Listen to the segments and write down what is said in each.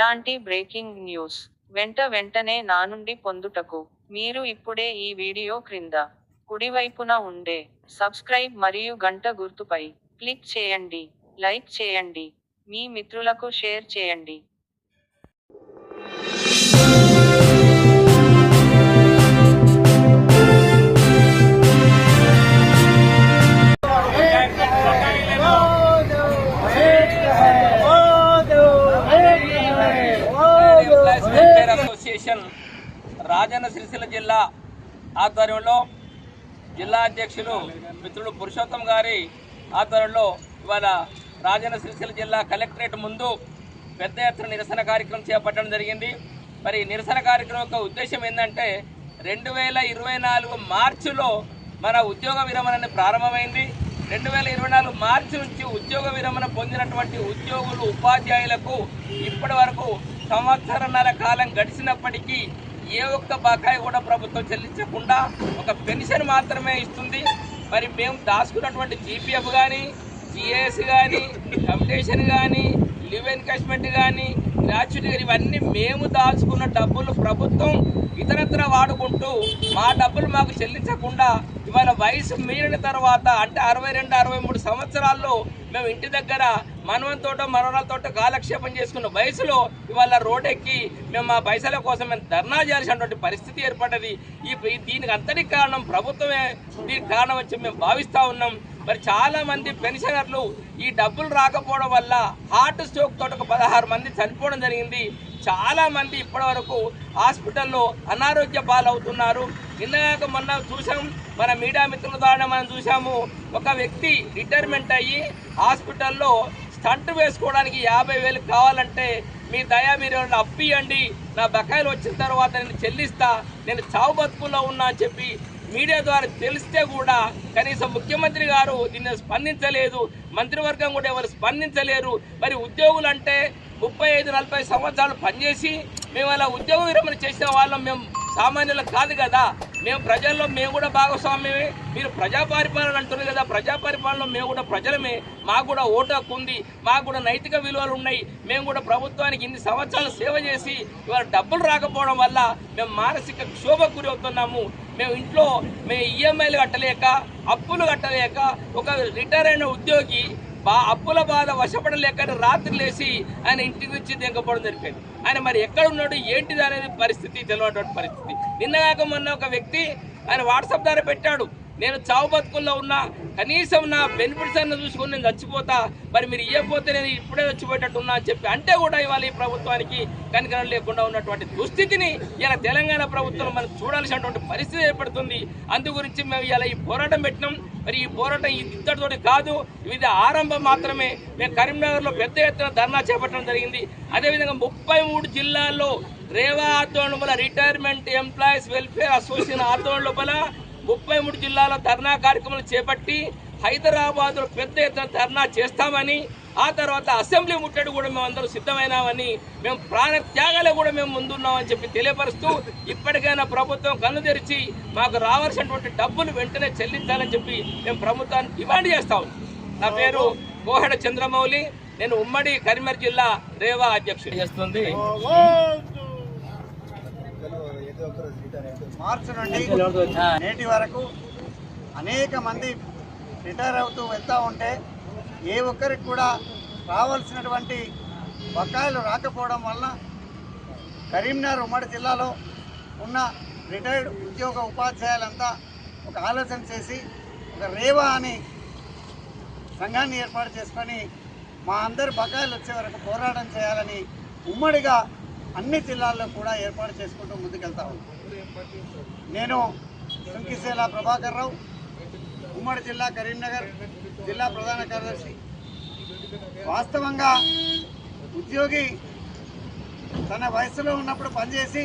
ఇలాంటి breaking news. వెంట వెంటనే నా నుండి పొందుటకు. మీరు ఇప్పుడే ఈ వీడియో క్రింద కుడివైపున ఉండే సబ్స్క్రైబ్ మరియు గంట గుర్తుపై క్లిక్ చేయండి. లైక్ చేయండి. మీ మిత్రులకు షేర్ చేయండి. మిషన్ రాజన్న సిరిసిల్ల జిల్లా ఆధ్వర్యంలో జిల్లా అధ్యక్షులు మిత్రుడు పురుషోత్తం గారి ఆధ్వర్యంలో ఇవాళ రాజన్న సిరిసిల్ల జిల్లా కలెక్టరేట్ ముందు పెద్ద ఎత్తున నిరసన కార్యక్రమం చేపట్టడం జరిగింది. మరి నిరసన కార్యక్రమం యొక్క ఉద్దేశం ఏంటంటే రెండు వేల ఇరవై నాలుగు మార్చిలో మన ఉద్యోగ విరమణ ప్రారంభమైంది. రెండు వేల ఇరవై నాలుగు మార్చి నుంచి ఉద్యోగ విరమణ పొందినటువంటి ఉద్యోగులు ఉపాధ్యాయులకు ఇప్పటి వరకు సంవత్సరన్నర కాలం గడిచినప్పటికీ ఏ ఒక్క బకాయి కూడా ప్రభుత్వం చెల్లించకుండా ఒక పెన్షన్ మాత్రమే ఇస్తుంది. మరి మేము దాచుకున్నటువంటి జీపీఎఫ్ కానీ జిఎస్ కానీ కమిటేషన్ కానీ లివ్ ఎన్కాష్మెంట్ కానీ గ్రాచ్యుటీ ఇవన్నీ మేము దాచుకున్న డబ్బులు ప్రభుత్వం ఇతరత్ర వాడుకుంటూ మా డబ్బులు మాకు చెల్లించకుండా ఇవాళ వయసు మీరిన తర్వాత అంటే అరవై రెండు అరవై మూడు సంవత్సరాల్లో మేము ఇంటి దగ్గర మనవంతోటో మనవరాలతోటో కాలక్షేపం చేసుకున్న వయసులో ఇవాళ రోడ్డెక్కి మేము మా పైసల కోసం మేము ధర్నా చేయాల్సినటువంటి పరిస్థితి ఏర్పడ్డది. ఈ దీనికి అంతటి కారణం ప్రభుత్వమే. దీనికి కారణం వచ్చి మేము భావిస్తూ ఉన్నాం. మరి చాలా మంది పెన్షనర్లు ఈ డబ్బులు రాకపోవడం వల్ల హార్ట్ స్ట్రోక్ తోటి ఒక పదహారు మంది చనిపోవడం జరిగింది. చాలా మంది ఇప్పటి వరకు హాస్పిటల్లో అనారోగ్య పాలవుతున్నారు. నిన్నగాక మొన్న చూసాం మన మీడియా మిత్రుల ద్వారా మనం చూసాము ఒక వ్యక్తి రిటైర్మెంట్ అయ్యి హాస్పిటల్లో స్టంట్ వేసుకోవడానికి యాభై వేలు కావాలంటే మీ దయా మీరు అప్పియండి నా బకాయిలు వచ్చిన తర్వాత నేను చెల్లిస్తా నేను చావు బతుకుల్లో ఉన్నా అని చెప్పి మీడియా ద్వారా తెలిస్తే కూడా కనీసం ముఖ్యమంత్రి గారు దీన్ని స్పందించలేదు మంత్రివర్గం కూడా ఎవరు స్పందించలేరు. మరి ఉద్యోగులు అంటే ముప్పై ఐదు నలభై సంవత్సరాలు పనిచేసి మేము అలా ఉద్యోగ విరమణ చేసిన వాళ్ళం మేము సామాన్యులకు కాదు కదా. మేము ప్రజల్లో మేము కూడా భాగస్వామ్యమే. మీరు ప్రజా పరిపాలన అంటున్నారు కదా. ప్రజా పరిపాలన మేము కూడా ప్రజలమే. మాకు కూడా ఓటు హక్కు ఉంది. మాకు కూడా నైతిక విలువలు ఉన్నాయి. మేము కూడా ప్రభుత్వానికి ఇన్ని సంవత్సరాలు సేవ చేసి ఇవాళ డబ్బులు రాకపోవడం వల్ల మేము మానసిక క్షోభకు గురి అవుతున్నాము. మేము ఇంట్లో మేము ఈఎంఐలు కట్టలేక అప్పులు కట్టలేక ఒక రిటైర్ అయిన ఉద్యోగి బా అప్పుల బాధ వశపడలేక రాత్రి లేచి ఆయన ఇంటికి వచ్చి దిగకపోవడం జరిపింది ఆయన మరి ఎక్కడ ఉన్నాడు ఏంటిది అనేది పరిస్థితి తెలియనటువంటి పరిస్థితి. నిన్నగాక మొన్న ఒక వ్యక్తి ఆయన వాట్సాప్ ద్వారా పెట్టాడు. నేను చావు బతుకుల్లో ఉన్నా కనీసం నా బెనిఫిట్స్ అన్న చూసుకొని నేను చచ్చిపోతా మరి మీరు ఇవ్వకపోతే నేను ఇప్పుడే చచ్చిపోయేటట్టు ఉన్నా అని చెప్పి అంటే కూడా ఇవాళ ఈ ప్రభుత్వానికి కనికరం లేకుండా ఉన్నటువంటి దుస్థితిని ఇలా తెలంగాణ ప్రభుత్వం మనం చూడాల్సినటువంటి పరిస్థితి ఏర్పడుతుంది. అందు గురించి మేము ఇలా ఈ పోరాటం పెట్టినాం. మరి ఈ పోరాటం ఇది ఇంతటితోటి కాదు ఇది ఆరంభం మాత్రమే. మేము కరీంనగర్లో పెద్ద ఎత్తున ధర్నా చేపట్టడం జరిగింది. అదేవిధంగా ముప్పై మూడు జిల్లాల్లో రేవా ఆందోళన లోపల రిటైర్మెంట్ ఎంప్లాయీస్ వెల్ఫేర్ అసోసియేషన్ ఆందోళన లోపల ముప్పై మూడు జిల్లాల ధర్నా కార్యక్రమాలు చేపట్టి హైదరాబాద్లో పెద్ద ఎత్తున ధర్నా చేస్తామని ఆ తర్వాత అసెంబ్లీ ముట్టడి కూడా మేము అందరూ సిద్ధమైనామని మేము ప్రాణ త్యాగాలే కూడా మేము ముందున్నామని చెప్పి తెలియపరుస్తూ ఇప్పటికైనా ప్రభుత్వం కన్ను తెరిచి మాకు రావాల్సినటువంటి డబ్బులు వెంటనే చెల్లించాలని చెప్పి మేము ప్రభుత్వాన్ని డిమాండ్ చేస్తాం నా పేరు కోహడ చంద్రమౌళి. నేను ఉమ్మడి కరీంనగర్ జిల్లా రేవా అధ్యక్షుడు చేస్తుంది. మార్చి నుండి నేటి వరకు అనేక మంది రిటైర్ అవుతూ వెళ్తూ ఉంటే ఏ ఒక్కరికి కూడా రావాల్సినటువంటి బకాయిలు రాకపోవడం వలన కరీంనగర్ ఉమ్మడి జిల్లాలో ఉన్న రిటైర్డ్ ఉద్యోగ ఉపాధ్యాయులంతా ఒక ఆలోచన చేసి ఒక రేవా అని సంఘాన్ని ఏర్పాటు చేసుకొని మా అందరి బకాయిలు వచ్చే వరకు పోరాటం చేయాలని ఉమ్మడిగా అన్ని జిల్లాల్లో కూడా ఏర్పాటు చేసుకుంటూ ముందుకెళ్తా నేను సుంకిసేల ప్రభాకర్ రావు ఉమ్మడి జిల్లా కరీంనగర్ జిల్లా ప్రధాన కార్యదర్శి. వాస్తవంగా ఉద్యోగి తన వయసులో ఉన్నప్పుడు పనిచేసి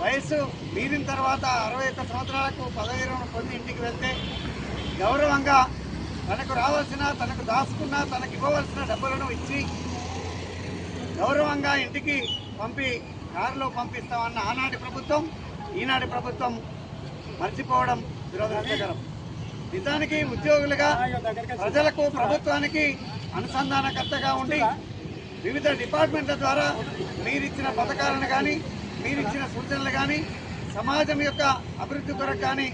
వయసు మీరిన తర్వాత అరవై ఒక్క సంవత్సరాలకు పదవి విరమణ పొంది ఇంటికి వెళ్తే గౌరవంగా తనకు రావాల్సిన తనకు దాచుకున్న తనకు ఇవ్వవలసిన డబ్బులను ఇచ్చి గౌరవంగా ఇంటికి పంపి కారులో పంపిస్తామన్న ఆనాటి ప్రభుత్వం ఈనాటి ప్రభుత్వం మర్చిపోవడం దురదృష్టకరం. నిజానికి ఉద్యోగులుగా ప్రజలకు ప్రభుత్వానికి అనుసంధానకర్తగా ఉండి వివిధ డిపార్ట్మెంట్ల ద్వారా మీరిచ్చిన పథకాలను కానీ మీరిచ్చిన సూచనలు కానీ సమాజం యొక్క అభివృద్ధి కొరకు కానీ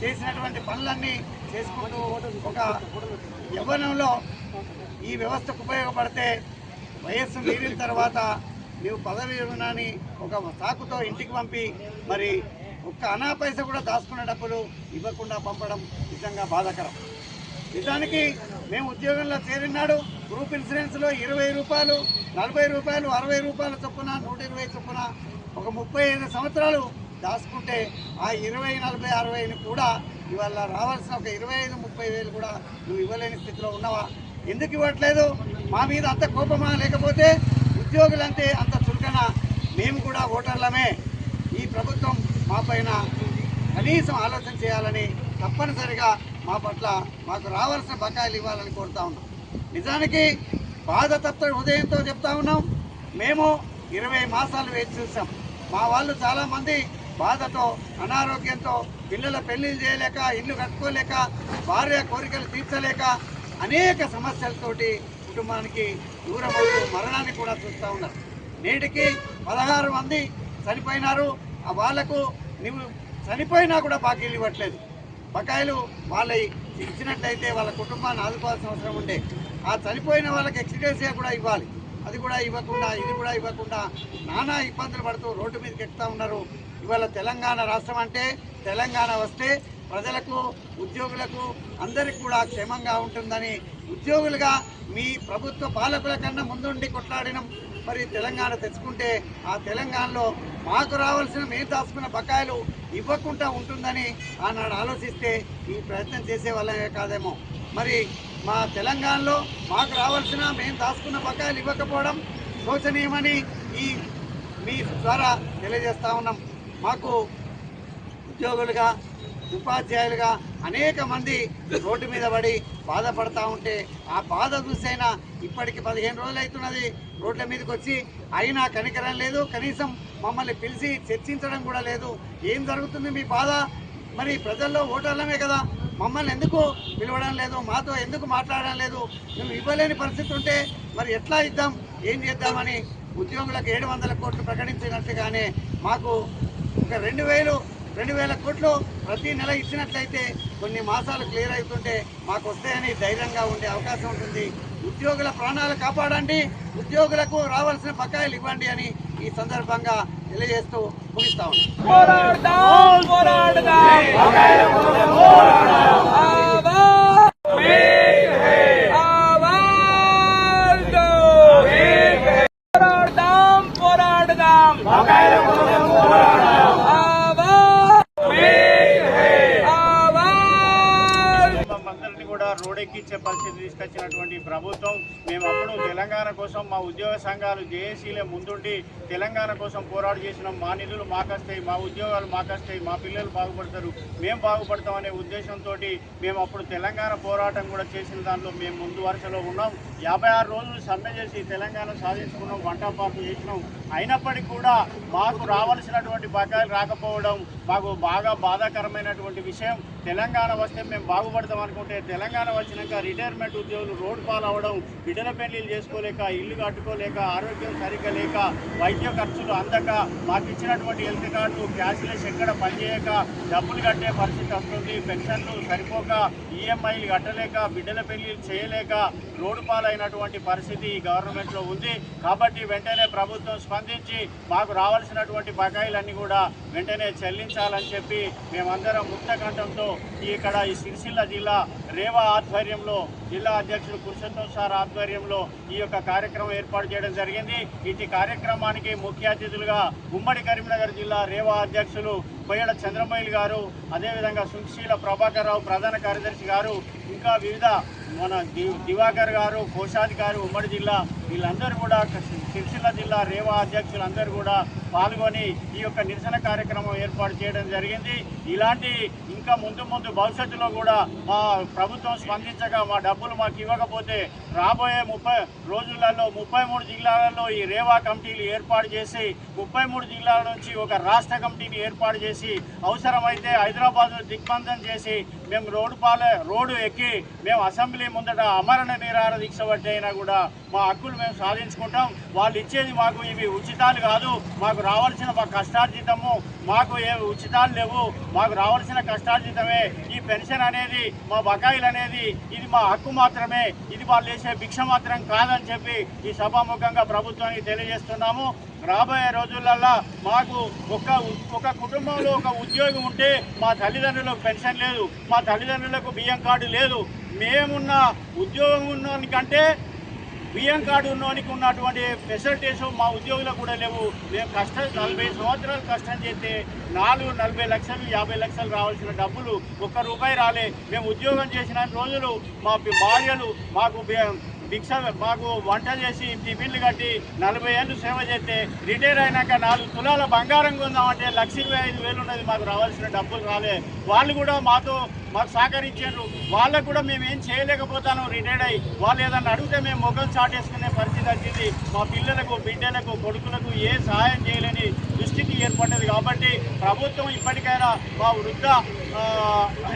చేసినటువంటి పనులన్నీ చేసుకుంటూ ఒక యవ్వనంలో ఈ వ్యవస్థకు ఉపయోగపడితే వయస్సు మీరిన తర్వాత నీవు పదవి రుణాన్ని ఒక సాకుతో ఇంటికి పంపి మరి ఒక్క అనా పైస కూడా దాచుకున్న డబ్బులు ఇవ్వకుండా పంపడం నిజంగా బాధాకరం. నిజానికి మేము ఉద్యోగంలో చేరినాడు గ్రూప్ ఇన్సూరెన్స్లో ఇరవై రూపాయలు నలభై రూపాయలు అరవై రూపాయల చొప్పున నూట ఇరవై చొప్పున ఒక ముప్పై ఐదు సంవత్సరాలు దాచుకుంటే ఆ ఇరవై నలభై అరవైని కూడా ఇవాళ రావాల్సిన ఒక ఇరవై ఐదు ముప్పై వేలు కూడా నువ్వు ఇవ్వలేని స్థితిలో ఉన్నావా? ఎందుకు ఇవ్వట్లేదు? మా మీద అంత కోపమా? లేకపోతే ఉద్యోగులంటే అంత చులకన మేము కూడా ఓటర్లమే. ఈ ప్రభుత్వం మా పైన కనీసం ఆలోచన చేయాలని తప్పనిసరిగా మా పట్ల మాకు రావాల్సిన బకాయిలు ఇవ్వాలని కోరుతా ఉన్నాం. నిజానికి బాధ తప్ప హృదయంతో చెప్తా ఉన్నాం. మేము ఇరవై మాసాలు వేచి చూసాం. మా వాళ్ళు చాలామంది బాధతో అనారోగ్యంతో పిల్లల పెళ్ళిళ్ళు చేయలేక ఇల్లు కట్టుకోలేక భార్య కోరికలు తీర్చలేక అనేక సమస్యలతోటి కుటుంబానికి దూరం అవుతూ మరణాన్ని కూడా చూస్తూ ఉన్నారు. నేటికి పదహారు మంది చనిపోయినారు. ఆ వాళ్ళకు నువ్వు చనిపోయినా కూడా బాకీలు ఇవ్వట్లేదు. బకాయిలు వాళ్ళ ఇచ్చినట్లయితే వాళ్ళ కుటుంబాన్ని ఆదుకోవాల్సిన అవసరం ఉండే. ఆ చనిపోయిన వాళ్ళకి ఎక్స్గ్రేసియా కూడా ఇవ్వాలి. అది కూడా ఇవ్వకుండా ఇది కూడా ఇవ్వకుండా నానా ఇబ్బందులు పడుతూ రోడ్డు మీదకి ఎక్కుతూ ఉన్నారు. ఇవాళ తెలంగాణ రాష్ట్రం అంటే తెలంగాణ వస్తే ప్రజలకు ఉద్యోగులకు అందరికి కూడా క్షేమంగా ఉంటుందని ఉద్యోగులుగా మీ ప్రభుత్వ పాలకుల కన్నా ముందుండి కొట్లాడిన మరి తెలంగాణ తెచ్చుకుంటే ఆ తెలంగాణలో మాకు రావాల్సిన మేము దాచుకున్న బకాయిలు ఇవ్వకుండా ఉంటుందని ఆనాడు ఆలోచిస్తే ఈ ప్రయత్నం చేసే వాళ్ళమే కాదేమో. మరి మా తెలంగాణలో మాకు రావాల్సిన మేము దాచుకున్న బకాయిలు ఇవ్వకపోవడం శోచనీయమని ఈ మీ ద్వారా తెలియజేస్తా ఉన్నాం. మాకు ఉద్యోగులుగా ఉపాధ్యాయులుగా అనేక మంది రోడ్డు మీద పడి బాధపడతా ఉంటే ఆ బాధ చూసైనా ఇప్పటికి పదిహేను రోజులు అవుతున్నది. రోడ్ల మీదకి వచ్చి అయినా కనికరం లేదు. కనీసం మమ్మల్ని పిలిచి చర్చించడం కూడా లేదు. ఏం జరుగుతుంది మీ బాధ? మరి ప్రజల్లో ఓటర్లమే కదా. మమ్మల్ని ఎందుకు పిలవడం లేదు? మాతో ఎందుకు మాట్లాడడం లేదు? మేము ఇవ్వలేని పరిస్థితి ఉంటే మరి ఎట్లా ఇద్దాం? ఏం చేద్దామని ఉద్యోగులకు ఏడు వందల కోట్లు ప్రకటించినట్టుగానే మాకు ఒక రెండు వేలు రెండు వేల కోట్లు ప్రతి నెల ఇచ్చినట్లయితే కొన్ని మాసాలు క్లియర్ అవుతుంటే మాకు వస్తాయని ధైర్యంగా ఉండే అవకాశం ఉంటుంది. ఉద్యోగుల ప్రాణాలు కాపాడండి. ఉద్యోగులకు రావాల్సిన బకాయిలు ఇవ్వండి అని ఈ సందర్భంగా తెలియజేస్తూ ముగిస్తా ఉన్నాం. చికిత్స పరిస్థితి తీసుకొచ్చినటువంటి ప్రభుత్వం మేము అప్పుడు తెలంగాణ కోసం మా ఉద్యోగ సంఘాలు జేఏసీలే ముందుండి తెలంగాణ కోసం పోరాడు చేసిన మా నిధులు మాకొస్తాయి మా ఉద్యోగాలు మాకొస్తాయి మా పిల్లలు బాగుపడతారు మేము బాగుపడతాం అనే ఉద్దేశంతో మేము అప్పుడు తెలంగాణ పోరాటం కూడా చేసిన దాంట్లో మేము ముందు వరుసలో ఉన్నాం. యాభై ఆరు రోజులు సమ్మె చేసి తెలంగాణ సాధించుకున్నాం వంటపాటు చేసినాం. అయినప్పటికీ కూడా మాకు రావాల్సినటువంటి బకాయిలు రాకపోవడం మాకు బాగా బాధాకరమైనటువంటి విషయం. తెలంగాణ వస్తే మేము బాగుపడతాం అనుకుంటే తెలంగాణ వచ్చినాక రిటైర్మెంట్ ఉద్యోగులు రోడ్డు పాలవడం బిడ్డల పెళ్ళిలు చేసుకోలేక ఇల్లు కట్టుకోలేక ఆరోగ్యం సరిగ్గా లేక వైద్య ఖర్చులు అందక మాకు ఇచ్చినటువంటి హెల్త్ కార్డు క్యాష్లెస్ ఎక్కడ పనిచేయక డబ్బులు కట్టే పరిస్థితి వస్తుంది పెన్షన్లు సరిపోక ఈఎంఐలు కట్టలేక బిడ్డల పెళ్ళిలు చేయలేక రోడ్డు పాలైనటువంటి పరిస్థితి ఈ గవర్నమెంట్లో ఉంది. కాబట్టి వెంటనే ప్రభుత్వం స్పందించి మాకు రావాల్సినటువంటి బకాయిలన్నీ కూడా వెంటనే చెల్లించాలని చెప్పి మేమందరం ముక్త కంఠంతో ఇక్కడ ఈ సిరిసిల్ల జిల్లా రేవా ఆధ్వర్యంలో జిల్లా అధ్యక్షుడు పురుషోత్తం సార్ ఆధ్వర్యంలో ఈ యొక్క కార్యక్రమం ఏర్పాటు చేయడం జరిగింది. ఇటు కార్యక్రమానికి ముఖ్య అతిథులుగా ఉమ్మడి కరీంనగర్ జిల్లా రేవా అధ్యక్షులు కొయ్యడ చంద్రమౌళి గారు అదేవిధంగా సుశీల ప్రభాకర్ రావు ప్రధాన కార్యదర్శి గారు ఇంకా వివిధ మన ది దివాకర్ గారు కోశాధికారి ఉమ్మడి జిల్లా వీళ్ళందరూ కూడా సిరిసిల్ల జిల్లా రేవా అధ్యక్షులు అందరూ కూడా పాల్గొని ఈ యొక్క నిరసన కార్యక్రమం ఏర్పాటు చేయడం జరిగింది. ఇలాంటి ఇంకా ముందు ముందు భవిష్యత్తులో కూడా మా ప్రభుత్వం స్పందించగా మా డబ్బులు మాకు ఇవ్వకపోతే రాబోయే ముప్పై రోజులలో ముప్పై మూడు జిల్లాలలో ఈ రేవా కమిటీలు ఏర్పాటు చేసి ముప్పై మూడు జిల్లాల నుంచి ఒక రాష్ట్ర కమిటీని ఏర్పాటు చేసి అవసరమైతే హైదరాబాద్ను దిగ్బంధం చేసి మేము రోడ్డు పాలే రోడ్డు ఎక్కి మేము అసెంబ్లీ ముందట అమరణ నిరాహార దీక్ష బట్టి అయినా కూడా మా హక్కులు మేము సాధించుకుంటాం. వాళ్ళు ఇచ్చేది మాకు ఇవి ఉచితాలు కాదు. మాకు రావాల్సిన మా కష్టార్జితము మాకు ఏ ఉచితాలు లేవు. మాకు రావాల్సిన కష్టార్జితమే. ఈ పెన్షన్ అనేది మా బకాయిలు అనేది ఇది మా హక్కు మాత్రమే. ఇది వాళ్ళు వేసే భిక్ష మాత్రం కాదని చెప్పి ఈ సభాముఖంగా ప్రభుత్వానికి తెలియజేస్తున్నాము. రాబోయే రోజులల్లో మాకు ఒక ఒక కుటుంబంలో ఒక ఉద్యోగం ఉంటే మా తల్లిదండ్రులకు పెన్షన్ లేదు మా తల్లిదండ్రులకు బియ్యం కార్డు లేదు. మేమున్న ఉద్యోగం ఉన్నోనికంటే బియ్యం కార్డు ఉన్నోనికి ఉన్నటువంటి ఫెసిలిటీస్ మా ఉద్యోగులకు కూడా లేవు. మేము కష్టం నలభై సంవత్సరాలు కష్టం చేస్తే నాలుగు నలభై లక్షలు యాభై లక్షలు రావాల్సిన డబ్బులు ఒక్క రూపాయి రాలే. మేము ఉద్యోగం చేసిన రోజులు మా భార్యలు మాకు భిక్ష మాకు వంట చేసి టిఫిన్లు కట్టి నలభై ఏళ్ళు సేవ చేస్తే రిటైర్ అయినాక నాలుగు తులాల బంగారం కొందామంటే లక్ష ఇరవై ఐదు వేలు ఉన్నది మాకు రావాల్సిన డబ్బులు రాలే. వాళ్ళు కూడా మాతో మాకు సహకరించారు. వాళ్ళకు కూడా మేము ఏం చేయలేకపోతాను రిటైర్డ్ అయ్యి. వాళ్ళు ఏదన్నా అడిగితే మేము ముఖం చాటేసుకునే పరిస్థితి వచ్చింది మా పిల్లలకు బిడ్డలకు కొడుకులకు ఏ సహాయం చేయలేని దుస్థితి ఏర్పడ్డది కాబట్టి ప్రభుత్వం ఇప్పటికైనా మా వృద్ధ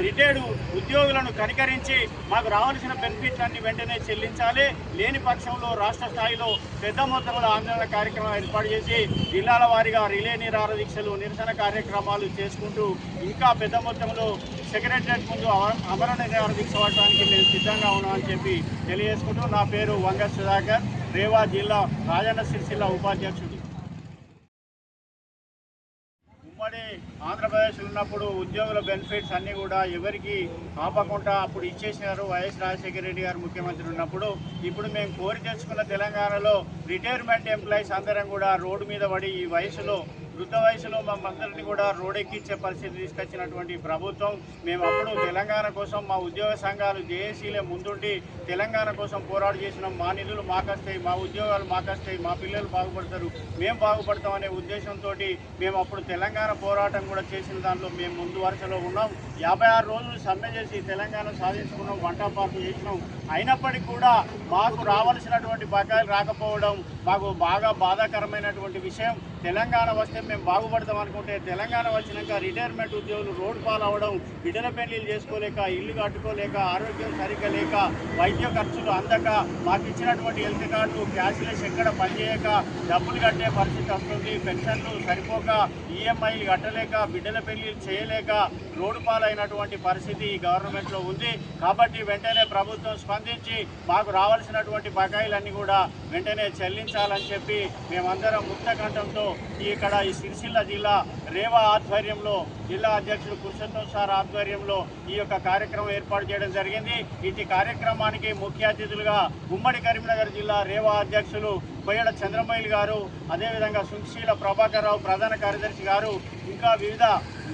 రిటైర్డ్ ఉద్యోగులను కనికరించి మాకు రావాల్సిన బెనిఫిట్లన్నీ వెంటనే చెల్లించాలి. లేని పక్షంలో రాష్ట్ర స్థాయిలో పెద్ద మొత్తంలో ఆందోళన కార్యక్రమం ఏర్పాటు చేసి జిల్లాల వారీగా రిలే నిరాహార దీక్షలు నిరసన కార్యక్రమాలు చేసుకుంటూ ఇంకా పెద్ద మొత్తంలో సెక్రటరియట్ ముందు అమ- అమరణ నిరాహార దీక్ష పడటానికి మేము సిద్ధంగా ఉన్నామని చెప్పి తెలియజేసుకుంటూ నా పేరు వంగ సుధాకర్. రేవా జిల్లా రాజన్న సిరిసిల్ల ఉపాధ్యక్షుడు. ఉమ్మడి ఆంధ్రప్రదేశ్లో ఉన్నప్పుడు ఉద్యోగుల బెనిఫిట్స్ అన్నీ కూడా ఎవరికి ఆపకుండా అప్పుడు ఇచ్చేసినారు వైఎస్ రాజశేఖర రెడ్డి గారు ముఖ్యమంత్రి ఉన్నప్పుడు. ఇప్పుడు మేము కోరి తెచ్చుకున్న తెలంగాణలో రిటైర్మెంట్ ఎంప్లాయీస్ అందరం కూడా రోడ్డు మీద పడి ఈ వయసులో వృద్ధ వయసులో మమ్మల్ని కూడా రోడెక్కించే పరిస్థితి తీసుకొచ్చినటువంటి ప్రభుత్వం మేము అప్పుడు తెలంగాణ కోసం మా ఉద్యోగ సంఘాలు జేఏసీలే ముందుండి తెలంగాణ కోసం పోరాడు చేసినాం. మా నిధులు మాకొస్తాయి మా ఉద్యోగాలు మాకొస్తాయి మా పిల్లలు బాగుపడతారు మేము బాగుపడతాం అనే ఉద్దేశంతో మేము అప్పుడు తెలంగాణ పోరాటం కూడా చేసిన దాంట్లో మేము ముందు వరుసలో ఉన్నాం. యాభై ఆరు రోజులు సమ్మె చేసి తెలంగాణ సాధించుకున్నాం వంట పార్టీ చేసినాం. అయినప్పటికీ కూడా మాకు రావాల్సినటువంటి బకాయిలు రాకపోవడం మాకు బాగా బాధాకరమైనటువంటి విషయం. తెలంగాణ వస్తే మేము బాగుపడతాం అనుకుంటే తెలంగాణ వచ్చినాక రిటైర్మెంట్ ఉద్యోగులు రోడ్డు పాలవడం బిడ్డల పెళ్ళిళ్ళు చేసుకోలేక ఇల్లు కట్టుకోలేక ఆరోగ్యం సరిగ్గా లేక వైద్య ఖర్చులు అందక మాకు ఇచ్చినటువంటి హెల్త్ కార్డు క్యాష్లెస్ ఎక్కడ పనిచేయక డబ్బులు కట్టే పరిస్థితి వస్తుంది పెన్షన్లు సరిపోక ఈఎంఐలు కట్టలేక బిడ్డల పెళ్ళిలు చేయలేక రోడ్డు పాలైనటువంటి పరిస్థితి ఈ గవర్నమెంట్లో ఉంది. కాబట్టి వెంటనే ప్రభుత్వం స్పందించి మాకు రావాల్సినటువంటి బకాయిలన్నీ కూడా వెంటనే చెల్లించాలని చెప్పి మేమందరం ముక్తకంఠంతో ఇక్కడ ఈ సిరిసిల్ల జిల్లా రేవా ఆధ్వర్యంలో జిల్లా అధ్యక్షుడు పురుషోత్తం సార్ ఆధ్వర్యంలో ఈ యొక్క కార్యక్రమం ఏర్పాటు చేయడం జరిగింది. ఇటు కార్యక్రమానికి ముఖ్య అతిథులుగా ఉమ్మడి కరీంనగర్ జిల్లా రేవా అధ్యక్షులు బొయ్యడ చంద్రమైలు గారు అదేవిధంగా సుంశీల ప్రభాకర్ రావు ప్రధాన కార్యదర్శి గారు ఇంకా వివిధ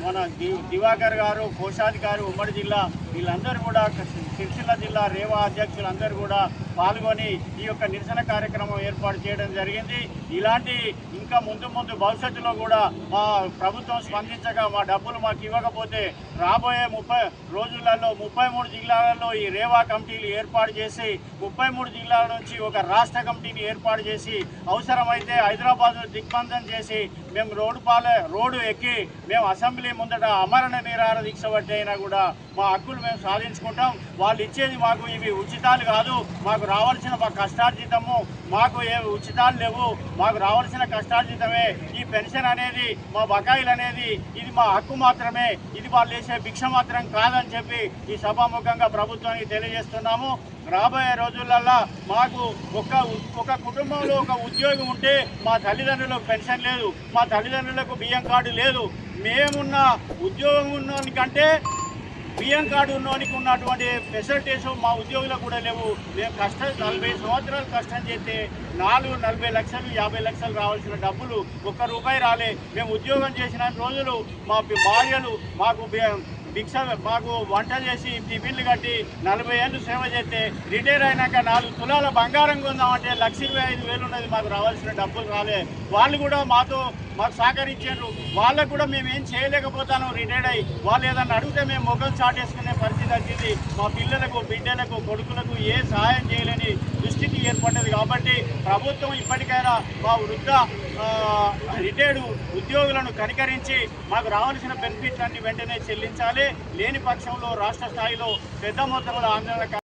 మన ది- దివాకర్ గారు కోశాధికారి ఉమ్మడి జిల్లా వీళ్ళందరూ కూడా సిరిసిల్ల జిల్లా రేవా అధ్యక్షులందరూ కూడా పాల్గొని ఈ యొక్క నిరసన కార్యక్రమం ఏర్పాటు చేయడం జరిగింది. ఇలాంటి ఇంకా ముందు ముందు భవిష్యత్తులో కూడా మా ప్రభుత్వం స్పందించగా మా డబ్బులు మాకు ఇవ్వకపోతే రాబోయే ముప్పై రోజులలో ముప్పై మూడు జిల్లాలలో ఈ రేవా కమిటీలు ఏర్పాటు చేసి ముప్పై మూడు జిల్లాల నుంచి ఒక రాష్ట్ర కమిటీని ఏర్పాటు చేసి అవసరమైతే హైదరాబాద్ దిగ్బంధం చేసి మేము రోడ్డు పాలే రోడ్డు ఎక్కి మేము అసెంబ్లీ ముందట అమరణ నిరాహార దీక్ష బట్టి అయినా కూడా మా హక్కులు మేము సాధించుకుంటాం. వాళ్ళు ఇచ్చేది మాకు ఇవి ఉచితాలు కాదు. మాకు రావాల్సిన మా కష్టార్జితము మాకు ఏ ఉచితాలు లేవు. మాకు రావాల్సిన కష్టార్జితమే. ఈ పెన్షన్ అనేది మా బకాయిలు అనేది ఇది మా హక్కు మాత్రమే. ఇది వాళ్ళు వేసే భిక్ష మాత్రం కాదని చెప్పి ఈ సభాముఖంగా ప్రభుత్వానికి తెలియజేస్తున్నాము. రాబోయే రోజులల్లో మాకు ఒక ఒక కుటుంబంలో ఒక ఉద్యోగం ఉంటే మా తల్లిదండ్రులకు పెన్షన్ లేదు. మా తల్లిదండ్రులకు బియ్యం కార్డు లేదు. మేమున్న ఉద్యోగం ఉన్నోనికంటే బియ్యం కార్డు ఉన్నోనికి ఉన్నటువంటి ఫెసిలిటీస్ మా ఉద్యోగులకు కూడా లేవు. మేము కష్టం నలభై సంవత్సరాలు కష్టం చేస్తే నాలుగు నలభై లక్షలు యాభై లక్షలు రావాల్సిన డబ్బులు ఒక్క రూపాయి రాలే. మేము ఉద్యోగం చేసిన రోజులు మా భార్యలు మాకు భిక్ష మాకు వంట చేసి టిఫిన్లు కట్టి నలభై ఏళ్ళు సేవ చేస్తే రిటైర్ అయినాక నాలుగు తులాల బంగారం కొందామంటే లక్ష ఇరవై ఐదు వేలు ఉన్నది. మాకు రావాల్సిన డబ్బులు రాలే. వాళ్ళు కూడా మాతో మాకు సహకరించారు. వాళ్ళకు కూడా మేము ఏం చేయలేకపోతాను. రిటైర్డ్ అయ్యి వాళ్ళు ఏదన్నా అడిగితే మేము ముఖం చాటేసుకునే పరిస్థితి వచ్చింది. మా పిల్లలకు బిడ్డలకు కొడుకులకు ఏ సహాయం చేయలేని పరిస్థితి ఏర్పడ్డది కాబట్టి ప్రభుత్వం ఇప్పటికైనా మా వృద్ధ రిటైర్డ్ ఉద్యోగులను కనికరించి మాకు రావాల్సిన బెనిఫిట్లన్నీ వెంటనే చెల్లించాలి. లేని పక్షంలో రాష్ట్ర స్థాయిలో పెద్ద మొత్తంలో ఆందోళన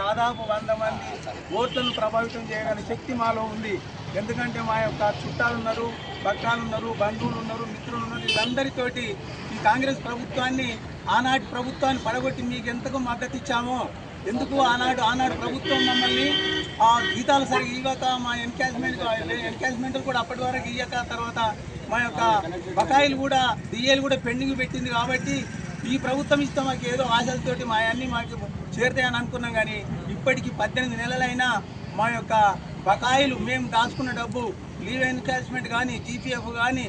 దాదాపు వంద మంది ఓట్లను ప్రభావితం చేయగల శక్తి మాలో ఉంది. ఎందుకంటే మా యొక్క చుట్టాలు ఉన్నారు ఉన్నారు బంధువులు ఉన్నారు మిత్రులు ఉన్నారు. వీళ్ళందరితోటి ఈ కాంగ్రెస్ ప్రభుత్వాన్ని ఆనాటి ప్రభుత్వాన్ని పడగొట్టి మీకు ఎంతకు మద్దతు ఇచ్చామో ఎందుకు ఆనాడు ఆనాడు ప్రభుత్వం మమ్మల్ని ఆ గీతాలు సరిగ్గా ఇవ్వక మా ఎన్కాష్మెంట్ ఎన్కాష్మెంట్ కూడా అప్పటి వరకు ఇయ్యక తర్వాత మా యొక్క బకాయిలు కూడా డిఏలు కూడా పెండింగ్ పెట్టింది కాబట్టి ఈ ప్రభుత్వం ఇస్తే మాకు ఏదో ఆశలతోటి మా అన్ని మాకు చేరుతాయని అనుకున్నాం కానీ ఇప్పటికి పద్దెనిమిది నెలలైనా మా యొక్క బకాయిలు మేము దాచుకున్న డబ్బు లీవ్ ఎన్కాష్మెంట్ కానీ జీపీఎఫ్ కానీ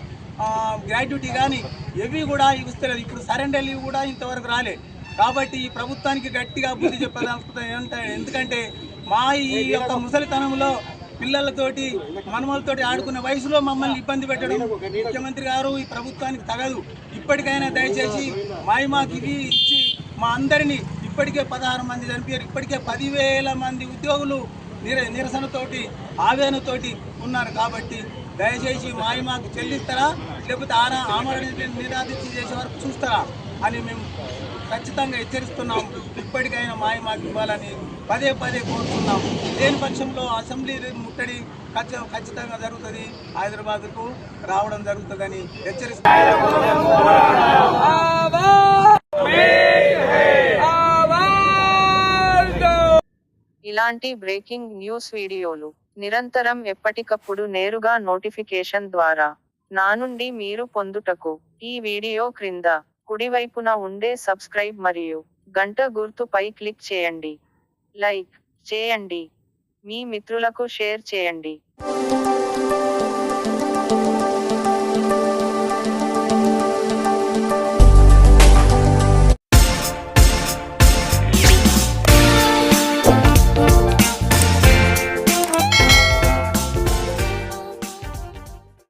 గ్రాట్యుటీ కానీ ఇవి కూడా ఇస్తలేదు ఇప్పుడు సరెండర్ లీవ్ కూడా ఇంతవరకు రాలే. కాబట్టి ఈ ప్రభుత్వానికి గట్టిగా బుద్ధి చెప్పదలుచుకుంటాం ఏంటంటే ఎందుకంటే మా ఈ యొక్క ముసలితనంలో పిల్లలతోటి మనమలతోటి ఆడుకునే వయసులో మమ్మల్ని ఇబ్బంది పెట్టడం ముఖ్యమంత్రి గారు ఈ ప్రభుత్వానికి తగదు. ఇప్పటికైనా దయచేసి మాయమాకి ఇవి ఇచ్చి మా అందరినీ ఇప్పటికే పదహారు మంది చనిపోయారు. ఇప్పటికే పదివేల మంది ఉద్యోగులు నిర నిరసనతోటి ఆవేదనతోటి ఉన్నారు కాబట్టి దయచేసి మాయి మాకు చెల్లిస్తారా? లేకపోతే ఆరా ఆమరణ నిరాధించి చేసే వరకు చూస్తారా? అని మేము ఖచ్చితంగా హెచ్చరిస్తున్నాం. ఇప్పటికైనా మాయ మాకు ఇవ్వాలని పదే పదే కోరుతున్నాం లేని పక్షంలో అసెంబ్లీ ముట్టడి ఖచ్చితంగా జరుగుతుంది. హైదరాబాద్కు రావడం జరుగుతుందని హెచ్చరిస్తున్నాం ఇలాంటి బ్రేకింగ్ న్యూస్ వీడియోలు నిరంతరం ఎప్పటికప్పుడు నేరుగా నోటిఫికేషన్ ద్వారా నా నుండి మీరు పొందుటకు ఈ వీడియో క్రింద కుడివైపున ఉండే సబ్స్క్రైబ్ మరియు గంట గుర్తుపై క్లిక్ చేయండి. లైక్ చేయండి. మీ మిత్రులకు షేర్ చేయండి.